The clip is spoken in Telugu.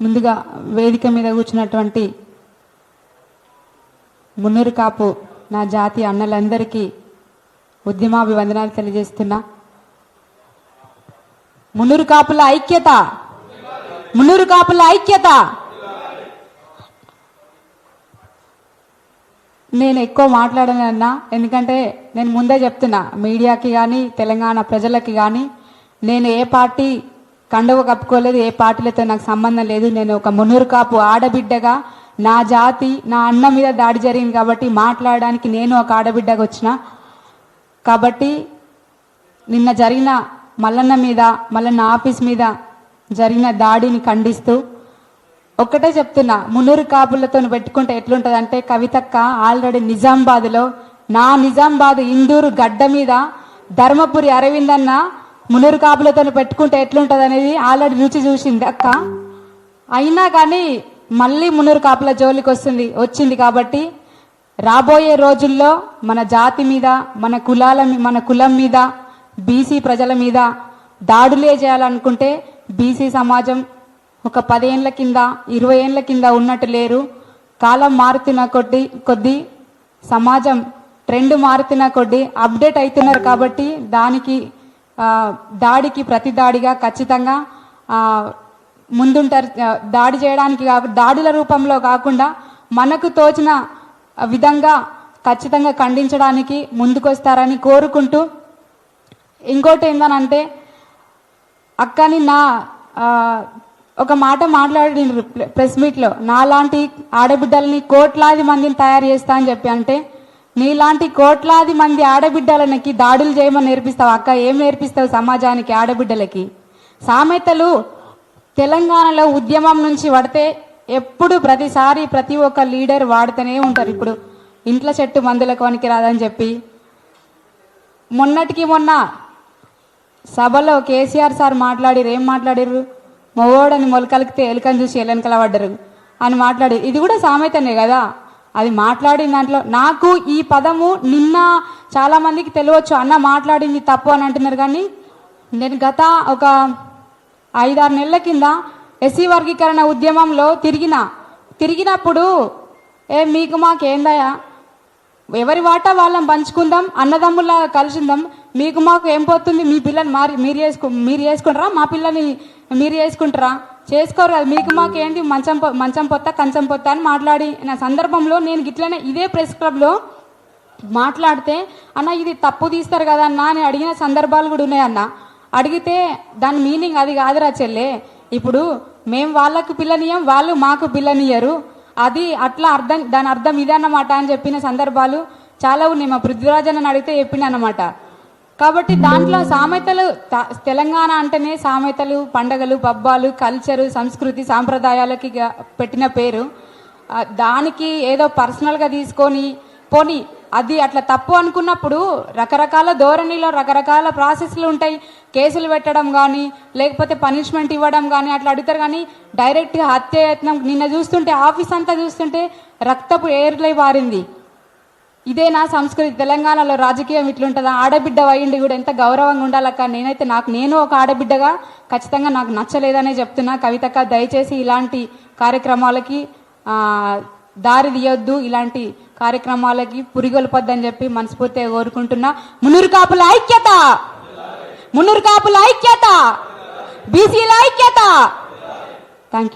ముందుగా వేదిక మీద కూర్చున్నటువంటి మున్నూరు కాపు నా జాతి అన్నలందరికీ ఉద్యమాభివందనాలు తెలియజేస్తున్నా. మున్నూరు కాపుల ఐక్యత! మున్నూరు కాపుల ఐక్యత! నేను ఎక్కువ మాట్లాడనన్నా ఎందుకంటే నేను ముందే చెప్తున్నా మీడియాకి కానీ తెలంగాణ ప్రజలకి కానీ నేను ఏ పార్టీ కండవ కప్పుకోలేదు ఏ పార్టీలతో నాకు సంబంధం లేదు. నేను ఒక మున్నూరు కాపు ఆడబిడ్డగా నా జాతి నా అన్న మీద దాడి జరిగింది కాబట్టి మాట్లాడడానికి నేను ఒక ఆడబిడ్డగా వచ్చిన. కాబట్టి నిన్న జరిగిన మల్లన్న మీద మల్లన్న ఆఫీస్ మీద జరిగిన దాడిని ఖండిస్తూ ఒక్కటే చెప్తున్నా మున్నూరు కాపులతో పెట్టుకుంటే ఎట్లుంటుందంటే అంటే కవితక్క ఆల్రెడీ నిజామాబాద్లో నా నిజామాబాద్ ఇందూరు గడ్డ మీద ధర్మపురి అరవిందన్న మునురు కాపులతో పెట్టుకుంటే ఎట్లుంటది అనేది ఆల్రెడీ రుచి చూసింది అక్క. అయినా కానీ మళ్ళీ మునురు కాపుల జోలికి వస్తుంది వచ్చింది కాబట్టి రాబోయే రోజుల్లో మన జాతి మీద మన కులాల మీ- మన కులం మీద బీసీ ప్రజల మీద దాడులే చేయాలనుకుంటే బీసీ సమాజం ఒక పదేండ్ల కింద ఇరవై ఏండ్ల కింద ఉన్నట్టు లేరు. కాలం మారుతున్న కొద్ది కొద్దీ సమాజం ట్రెండ్ మారుతున్న కొద్దీ అప్డేట్ అవుతున్నారు కాబట్టి దానికి దాడికి ప్రతి దాడిగా ఖచ్చితంగా ముందుంటారు. దాడి చేయడానికి కాకుండా దాడుల రూపంలో కాకుండా మనకు తోచిన విధంగా ఖచ్చితంగా ఖండించడానికి ముందుకొస్తారని కోరుకుంటూ ఇంకోటి ఏందనంటే అక్కని నా ఒక మాట మాట్లాడిండ్రు ప్రెస్ మీట్లో నాలాంటి ఆడబిడ్డల్ని కోట్లాది మందిని తయారు చేస్తా అని చెప్పి అంటే నీలాంటి కోట్లాది మంది ఆడబిడ్డలకి దాడులు చేయమని నేర్పిస్తావు అక్క. ఏం నేర్పిస్తావు సమాజానికి ఆడబిడ్డలకి? సామెతలు తెలంగాణలో ఉద్యమం నుంచి పడితే ఎప్పుడు ప్రతిసారి ప్రతి ఒక్క లీడర్ వాడుతూనే ఉంటారు. ఇప్పుడు ఇంట్లో చెట్టు మందులకు వనికి రాదని చెప్పి. మొన్నటికి మొన్న సభలో కేసీఆర్ సార్ మాట్లాడిరు. ఏం మాట్లాడిర్రు మొగోడని మొలకలికితే ఎలుకని చూసి ఎలెనకల పడ్డరు అని మాట్లాడి. ఇది కూడా సామెతనే కదా? అది మాట్లాడిన దాంట్లో నాకు ఈ పదము నిన్న చాలా మందికి తెలియవచ్చు అన్న మాట్లాడింది తప్పు అని అంటున్నారు. కానీ నేను గత ఒక ఐదారు నెలల కింద ఎస్సీ వర్గీకరణ ఉద్యమంలో తిరిగిన తిరిగినప్పుడు ఏ మీకు మాకేందయా ఎవరి వాటా వాళ్ళం పంచుకుందాం అన్నదమ్ములా కలిసిందాం మీకు మాకు ఏం పోతుంది? మీ పిల్లని మారి మీరు చేసుకు మీరు చేసుకుంటారా? మా పిల్లని మీరు చేసుకుంటారా? చేసుకోరు మీకు మాకు ఏంటి? మంచం మంచం పొత్త కంచం పొత్త అని మాట్లాడి నా సందర్భంలో నేను గిట్లనే ఇదే ప్రెస్ క్లబ్లో మాట్లాడితే అన్న ఇది తప్పు తీస్తారు కదా అన్న అని అడిగిన సందర్భాలు కూడా ఉన్నాయన్న అడిగితే దాని మీనింగ్ అది కాదురా చెల్లె. ఇప్పుడు మేము వాళ్ళకు పిల్లనియం వాళ్ళు మాకు పిల్లనియ్యరు. అది అట్లా అర్థం దాని అర్థం ఇదే అన్నమాట అని చెప్పిన సందర్భాలు చాలా ఉన్నాయి. మా పృథ్వీరాజన్ అడిగితే చెప్పిన అన్నమాట కాబట్టి దాంట్లో సామెతలు తెలంగాణ అంటేనే సామెతలు పండగలు పబ్బాలు కల్చరు సంస్కృతి సాంప్రదాయాలకి పెట్టిన పేరు. దానికి ఏదో పర్సనల్గా తీసుకొని పోని అది అట్లా తప్పు అనుకున్నప్పుడు రకరకాల ధోరణిలో రకరకాల ప్రాసెస్లు ఉంటాయి. కేసులు పెట్టడం కానీ లేకపోతే పనిష్మెంట్ ఇవ్వడం కానీ అట్లా అడుగుతారు కానీ డైరెక్ట్గా హత్యయత్నం నిన్న చూస్తుంటే ఆఫీస్ అంతా చూస్తుంటే రక్తపు ఏర్లై పారింది ఇదే నా సంస్కృతి. తెలంగాణలో రాజకీయం ఇట్లుంటుందా? ఆడబిడ్డ అయ్యిండి కూడా ఎంత గౌరవంగా ఉండాలక్క? నేనైతే నాకు నేను ఒక ఆడబిడ్డగా ఖచ్చితంగా నాకు నచ్చలేదనే చెప్తున్నా. కవితక్క దయచేసి ఇలాంటి కార్యక్రమాలకి దారి తీయొద్దు. ఇలాంటి కార్యక్రమాలకి పురిగొల్పొద్దని చెప్పి మనస్ఫూర్తిగా కోరుకుంటున్నా. మునురు కాపుల ఐక్యత! మునురు కాపుల ఐక్యత! బీసీల ఐక్యత! Thank you